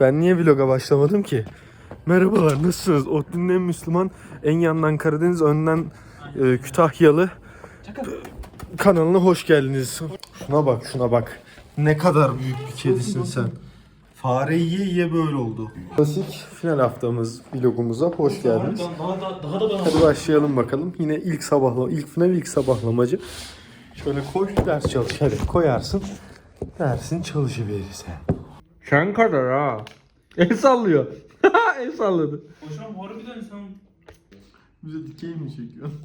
Ben niye vloga başlamadım ki? Merhabalar nasılsınız? Otlu'nun en Müslüman, en yandan Karadeniz, önden e, Kütahyalı kanalına hoş geldiniz. Şuna bak, şuna bak. Ne kadar büyük bir kedisin sen. Fare yiye yiye böyle oldu. Klasik final haftamız vlogumuza hoş geldiniz. Daha, daha, daha da bana Hadi başlayalım bakalım. Yine ilk sabahla ilk final ilk sabahlamacı. Şöyle koy ders çalış hadi koyarsın. Dersin çalışıverirse. Sen kadar ha. El sallıyor. El salladı. Hocam harbiden sen Bize dikey mi çekiyorsun?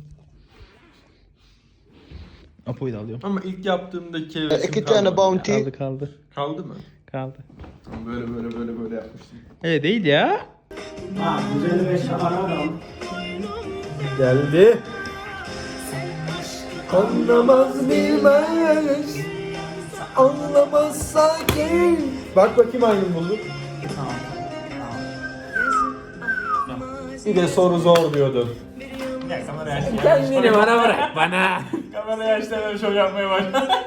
Apo'yu da alıyorum. Ama ilk yaptığımdaki İki tane bounty. Kaldı kaldı. Kaldı mı? Kaldı. Tamam, Böyle böyle böyle böyle yapmıştım. Öyle değil ya. Geldi. Anlamaz bilmez. Anlamazsa gel. Bak bakayım hangi bulduk. Bir de soru zor diyordun. Ya kamera yaşlı. Kendini bana bırak bana. Kamera yaşlarına şov yapmaya başladı.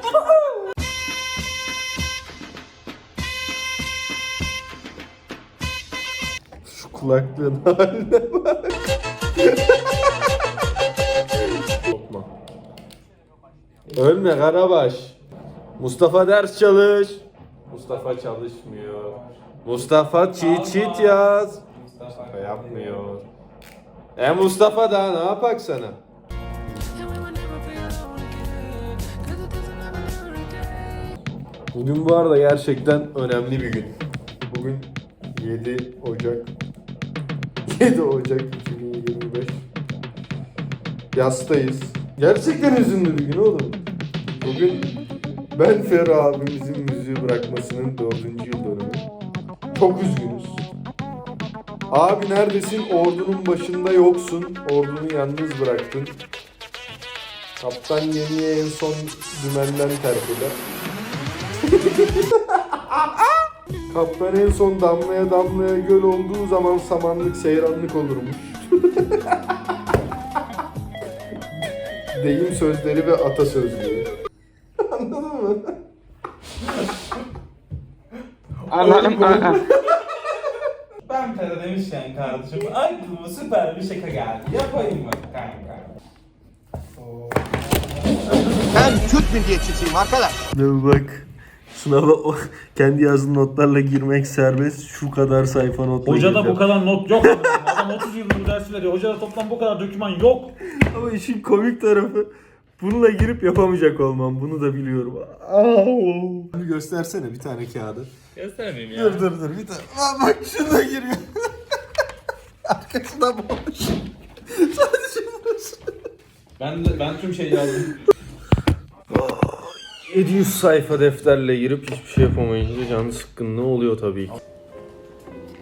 Şu kulaklığın haline bak. Ölme Karabaş. Mustafa ders çalış. Mustafa çalışmıyor. Mustafa cheat sheet yaz. Mustafa yapmıyor. E Mustafa da ne yapak sana? Bugün bu arada gerçekten önemli bir gün. Bugün 7 Ocak 7 Ocak 2025 Yastayız. Gerçekten üzünlü bir gün oğlum. Bugün Ben Ferro abimizin müziği bırakmasının 4. yıl dönümü. Çok üzgünüz. Abi neredesin? Ordunun başında yoksun. Ordunu yalnız bıraktın. Kaptan gemiye en son dümenden terk eder. Kaptan en son damlaya damlaya göl olduğu zaman samanlık seyranlık olurmuş. Deyim sözleri ve atasözleri. Anladın mı? Anladım. ben Pera demişken kardeşim aklıma süper bir şaka geldi. Yapayım mı kanka? Ben Türk milliyetçisiyim arkadaş. Ne bak. Sınava o, kendi yazdığı notlarla girmek serbest. Şu kadar sayfa notla Hocada bu gireceğim. kadar not yok. Adam 30 yıldır bu dersi veriyor. Hocada toplam bu kadar doküman yok. Ama işin komik tarafı bununla girip yapamayacak olmam. Bunu da biliyorum. Aa! Bir göstersene bir tane kağıdı. Göstermeyeyim ya. Dur dur dur bir tane. Aa, bak şuna giriyor. Arkasında boş. Sadece burası. Ben de, ben tüm şeyi yazdım. 700 sayfa defterle girip hiçbir şey yapamayınca canı sıkkın ne oluyor tabii ki.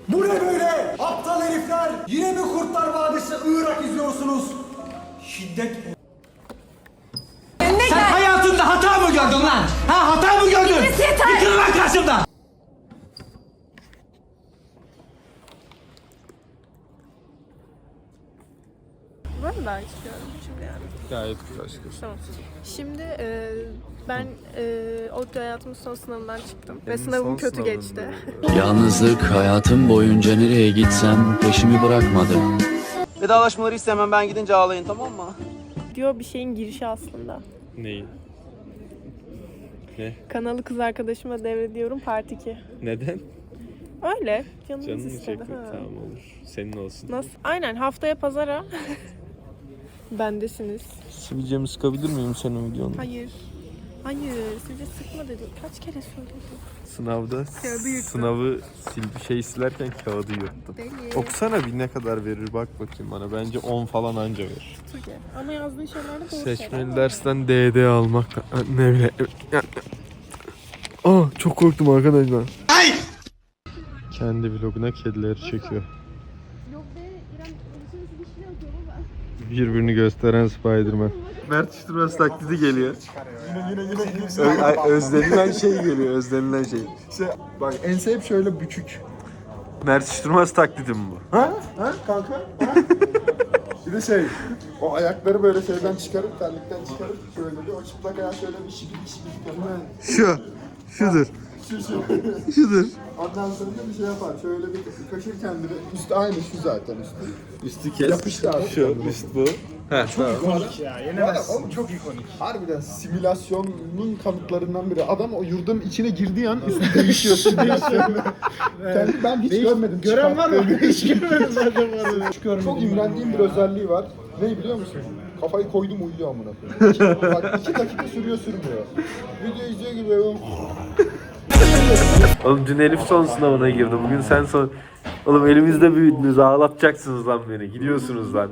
Bu ne böyle? Aptal herifler! Yine mi Kurtlar Vadisi Irak izliyorsunuz? Şiddet... Sen hayatında hata mı gördün lan? Ha hata mı gördün? Yıkıl lan karşımdan! Ben de daha çıkıyorum şimdi yani. Gayet güzel çıkıyor. Tamam. Şimdi e, ben e, ODTÜ hayatımın son sınavından çıktım. Ve sınavım kötü geçti. Yalnızlık hayatım boyunca nereye gitsem peşimi bırakmadı. Vedalaşmaları istemem ben gidince ağlayın tamam mı? Diyor bir şeyin girişi aslında. Neyi? Kanalı kız arkadaşıma devrediyorum part 2. Neden? Öyle. Canımız Canın mı istedi. çekti? Ha. Tamam olur. Senin olsun. Nasıl? Aynen haftaya pazara. Bendesiniz. Sivilcemi sıkabilir miyim senin videonu? Hayır. Hayır. Size sıkma dedim. Kaç kere söyledim. Sınavda Kağıdı sınavı sil şey silerken kağıdı yırttı. Deli. Okusana bir ne kadar verir bak bakayım bana. Bence 10 falan anca verir. Tuge. Ama yazdığın şeyler de doğru Seçmeli dersten DD almak ne bile. Aa çok korktum arkadaşlar. Kendi vloguna kedileri çekiyor. Birbirini gösteren Spiderman. Mert Iştırmaz taklidi geliyor. Ö- özlenilen şey geliyor, özlenilen şey. Bak ense hep şöyle bükük. Mert Iştırmaz taklidi mi bu? Ha? Ha kanka? Ha? bir de şey, o ayakları böyle şeyden çıkarıp, terlikten çıkarıp şöyle bir o çıplak ayağı şöyle bir şibidi şibidi yapar. Şu, şudur. Şu şu. Şudur. Ondan sonra bir şey yapar. Şöyle bir kaşır kendini. Üstü aynı şu zaten üstü. Üstü kes. Yapıştı abi. Şu üst bu. Heh, tamam. Ya yenemezsin. Çok ikonik. Harbiden simülasyonun kanıtlarından biri. Adam o yurdun içine girdiği an üstü değişiyor. üstü değişiyor. Kendi ben hiç görmedim. Gören var mı? Hiç görmedim zaten bu arada. Hiç görmedim. Çok imrendiğim bir özelliği var. Ne biliyor musun? Kafayı koydum uyuyor amına koyayım. Bak iki dakika sürüyor sürmüyor. Video izliyor gibi Oğlum dün Elif son sınavına girdi. Bugün sen son... Oğlum elimizde büyüdünüz. Ağlatacaksınız lan beni. Gidiyorsunuz lan.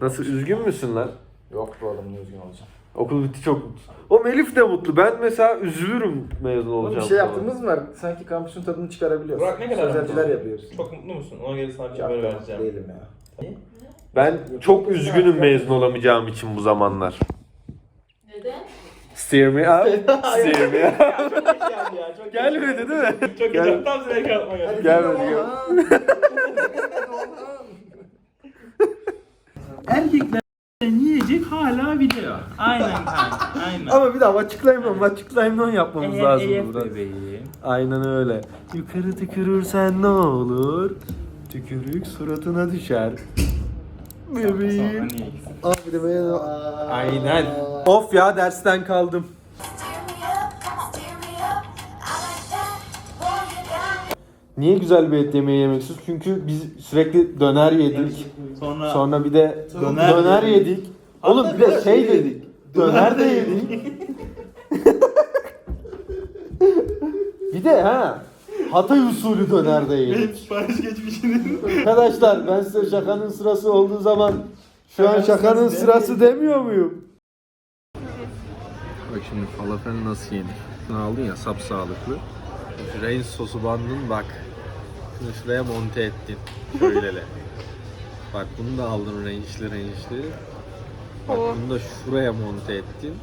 Nasıl üzgün müsün lan? Yok be oğlum ne üzgün olacağım. Okul bitti çok mutlu. Oğlum Elif de mutlu. Ben mesela üzülürüm mezun Oğlum olacağım. bir şey yaptığımız mı var? Sanki kampüsün tadını çıkarabiliyoruz. Burak ne kadar Sözelciler mutlu? yapıyoruz. Çok mutlu musun? Ona göre sana bir haber vereceğim. değilim ya. Ben çok üzgünüm mezun olamayacağım için bu zamanlar. Neden? Steer me up. Steer me up. Ya, çok Gelmedi değil mi? Çok Gel- güzel. Tam kalkma geldi. Gelmedi gelmedi. Erkekler yiyecek hala video. Aynen kanka. Aynen. Ama bir daha açıklayamam. Açıklayamam yapmamız lazım EF burada. bebeğim. Aynen öyle. Yukarı tükürürsen ne olur? Tükürük suratına düşer. Bebeğim. Abi de böyle... Aynen. Of ya dersten kaldım. Niye güzel bir et yemeği yemek istiyoruz? Çünkü biz sürekli döner yedik. Sonra, Sonra bir de Döner döner, yedik. yedik. Oğlum bir de şey dedik. Döner de yedik. bir de ha Hatay usulü döner de yedik. sipariş geçmişinin. Arkadaşlar ben size şakanın sırası olduğu zaman şu an şakanın sırası demiyor muyum? Bak şimdi falafel nasıl yenir? Ne aldın ya sap sağlıklı. Reis sosu bandın bak. Şunu şuraya monte ettin. Şöylele. bak bunu da aldın rençli rençli. Bak Oh. bunu da şuraya monte ettin.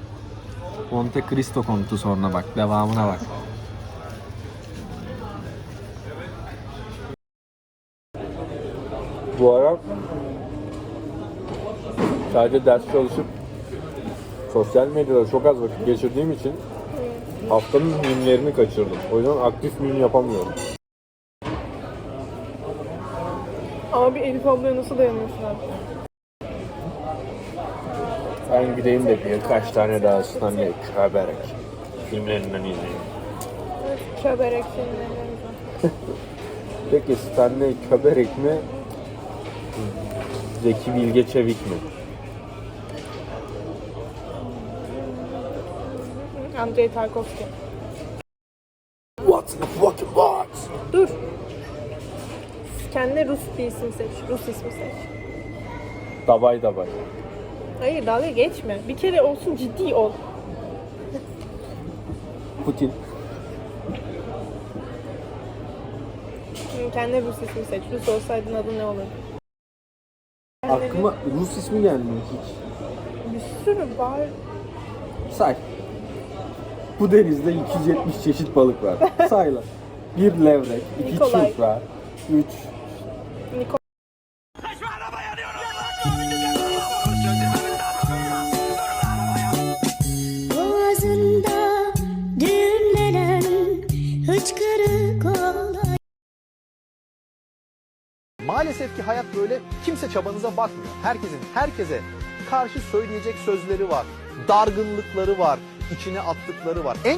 Monte Cristo kontu sonra bak. Devamına bak. Bu ara sadece ders çalışıp sosyal medyada çok az vakit geçirdiğim için haftanın mimlerini kaçırdım. O yüzden aktif mim yapamıyorum. Abi Elif ablaya nasıl dayanıyorsun abi? Ben gideyim de birkaç tane daha Stanley Kubrick filmlerinden izleyeyim. Çöberek filmlerimiz Peki Stanley Kubrick mi? Zeki Bilge Çevik mi? Andrei Tarkovski. Kendine Rus bir isim seç. Rus ismi seç. Dabay dabay. Hayır dalga geçme. Bir kere olsun ciddi ol. Putin. Hı, Kendine Rus ismi seç. Rus olsaydın adın ne olurdu? Kendine Aklıma Rus ismi gelmiyor hiç. Bir sürü var. Say. Bu denizde 270 çeşit balık var. Say lan. Bir levrek, iki Nikolay. çupra, üç Niko Boğazında düğümlenen hıçkırık olay Maalesef ki hayat böyle kimse çabanıza bakmıyor. Herkesin herkese karşı söyleyecek sözleri var. Dargınlıkları var, içine attıkları var. En